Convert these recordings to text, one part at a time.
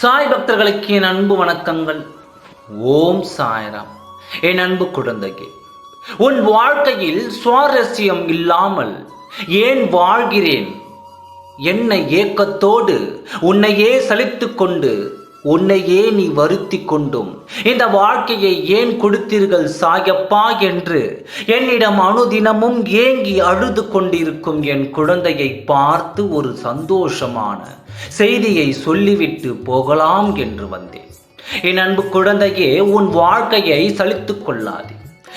சாய் பக்தர்களுக்கு என் அன்பு வணக்கங்கள். ஓம் சாய்ராம். என் அன்பு குழந்தைக்கு உன் வாழ்க்கையில் சுவாரஸ்யம் இல்லாமல் ஏன் வாழ்கிறேன்? என்னை ஏக்கத்தோடு உன்னையே சலித்து கொண்டு உன்னையே நீ வருத்தி கொண்டும். இந்த வாழ்க்கையை ஏன் கொடுத்தீர்கள் சாயப்பா என்று? என்னிடம் அனுதினமும் ஏங்கி அழுது கொண்டிருக்கும் என் குழந்தையை பார்த்து ஒரு சந்தோஷமான செய்தியை சொல்லிவிட்டு போகலாம் என்று வந்தேன். என் அன்பு குழந்தையே உன் வாழ்க்கையை சலித்து கொள்ளாதே.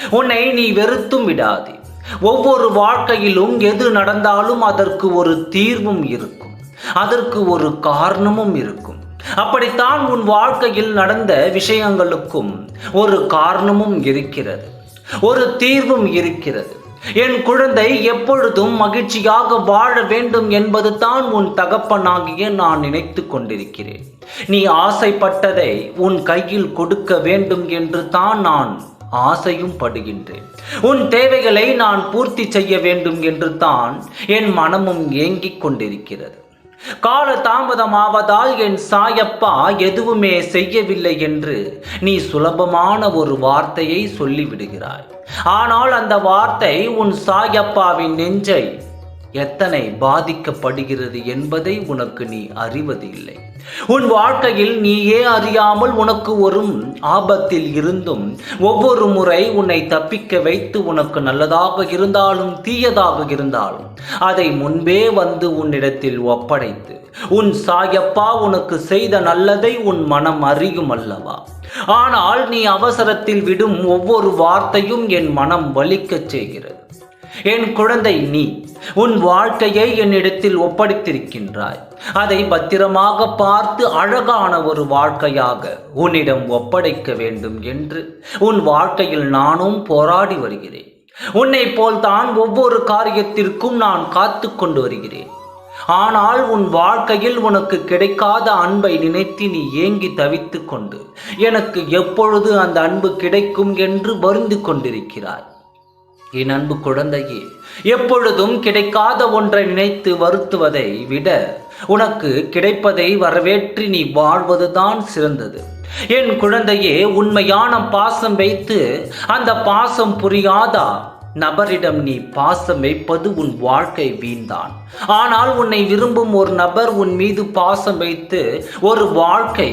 உன்னை நீ வெறுத்தும் விடாதே. ஒவ்வொரு வாழ்க்கையிலும் எது நடந்தாலும் அதற்கு ஒரு தீர்வும் இருக்கும். அதற்கு ஒரு காரணமும் இருக்கும். அப்படித்தான் உன் வாழ்க்கையில் நடந்த விஷயங்களுக்கும் ஒரு காரணமும் இருக்கிறது. ஒரு தீர்வும் இருக்கிறது. என் குழந்தை எப்பொழுதும் மகிழ்ச்சியாக வாழ வேண்டும் என்பது தான் உன் தகப்பனாகிய நான் நினைத்து கொண்டிருக்கிறேன். நீ ஆசைப்பட்டதை உன் கையில் கொடுக்க வேண்டும் என்று தான் நான் ஆசையும் படுகின்றேன். உன் தேவைகளை நான் பூர்த்தி செய்ய வேண்டும் என்று தான் என் மனமும் ஏங்கிக் கொண்டிருக்கிறது. கால தாமதமாவதால் என் சாயப்பா எதுவுமே செய்யவில்லை என்று நீ சுலபமான ஒரு வார்த்தையை சொல்லிவிடுகிறாய். ஆனால் அந்த வார்த்தை உன் சாயப்பாவின் நெஞ்சை எத்தனை பாதிக்கப்படுகிறது என்பதை உனக்கு நீ அறிவது இல்லை உன் வாழ்க்கையில் நீயே அறியாமல் உனக்கு ஒரு ஆபத்தில் இருந்தும் ஒவ்வொரு முறை உன்னை தப்பிக்க வைத்து உனக்கு நல்லதாக இருந்தாலும் தீயதாக இருந்தாலும் அதை முன்பே வந்து உன்னிடத்தில் ஒப்படைத்து உன் சாயப்பா உனக்கு செய்த நல்லதை உன் மனம் அறியும் அல்லவா? ஆனால் நீ அவசரத்தில் விடும் ஒவ்வொரு வார்த்தையும் என் மனம் வலிக்கச் செய்கிறது. என் குழந்தை நீ உன் வாழ்க்கையை என்னிடத்தில் ஒப்படைத்திருக்கின்றாய். அதை பத்திரமாக பார்த்து அழகான ஒரு வாழ்க்கையாக உன்னிடம் ஒப்படைக்க வேண்டும் என்று உன் வாழ்க்கையில் நானும் போராடி வருகிறேன். உன்னை போல்தான் ஒவ்வொரு காரியத்திற்கும் நான் காத்து கொண்டு வருகிறேன். ஆனால் உன் வாழ்க்கையில் உனக்கு கிடைக்காத அன்பை நினைத்து நீ ஏங்கி தவித்து கொண்டு எனக்கு எப்பொழுது அந்த அன்பு கிடைக்கும் என்று வருந்து கொண்டிருக்கிறாய். என் அன்பு குழந்தையே எப்பொழுதும் கிடைக்காத ஒன்றை நினைத்து வருத்துவதை விட உனக்கு கிடைப்பதை வரவேற்றி நீ வாழ்வதுதான் சிறந்தது. என் குழந்தையே உண்மையான பாசம் வைத்து அந்த பாசம் புரியாதா நபரிடம் நீ பாசம் வைப்பது உன் வாழ்க்கை வீண்தான். ஆனால் உன்னை விரும்பும் ஒரு நபர் உன் மீது பாசம் வைத்து ஒரு வாழ்க்கை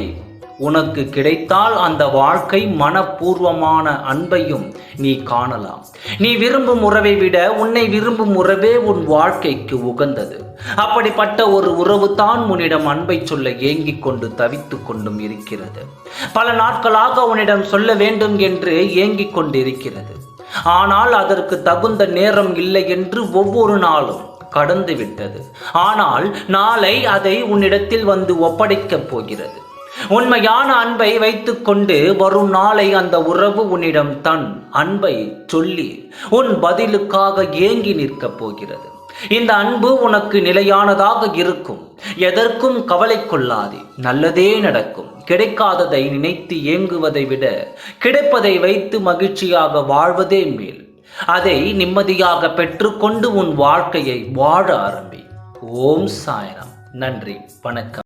உனக்கு கிடைத்தால் அந்த வாழ்க்கை மனப்பூர்வமான அன்பையும் நீ காணலாம். நீ விரும்பும் உறவை விட உன்னை விரும்பும் உறவே உன் வாழ்க்கைக்கு உகந்தது. அப்படிப்பட்ட ஒரு உறவு தான் உன்னிடம் அன்பை சொல்ல ஏங்கிக் கொண்டு தவித்து கொண்டும் இருக்கிறது. பல நாட்களாக உன்னிடம் சொல்ல வேண்டும் என்று ஏங்கிக் கொண்டிருக்கிறது. ஆனால் அதற்கு தகுந்த நேரம் இல்லை என்று ஒவ்வொரு நாளும் கடந்து விட்டது. ஆனால் நாளை அதை உன்னிடத்தில் வந்து ஒப்படைக்கப் போகிறது. உண்மையான அன்பை வைத்துக்கொண்டு வரும் நாளை அந்த உறவு உன்னிடம் தன் அன்பை சொல்லி உன் பதிலுக்காக ஏங்கி நிற்கப் போகிறது. இந்த அன்பு உனக்கு நிலையானதாக இருக்கும். எதற்கும் கவலை கொள்ளாதே. நல்லதே நடக்கும். கிடைக்காததை நினைத்து ஏங்குவதை விட கிடைப்பதை வைத்து மகிழ்ச்சியாக வாழ்வதே மேல். அதை நிம்மதியாக பெற்றுக்கொண்டு உன் வாழ்க்கையை வாழ ஆரம்பி. ஓம் சாயனம் நன்றி. வணக்கம்.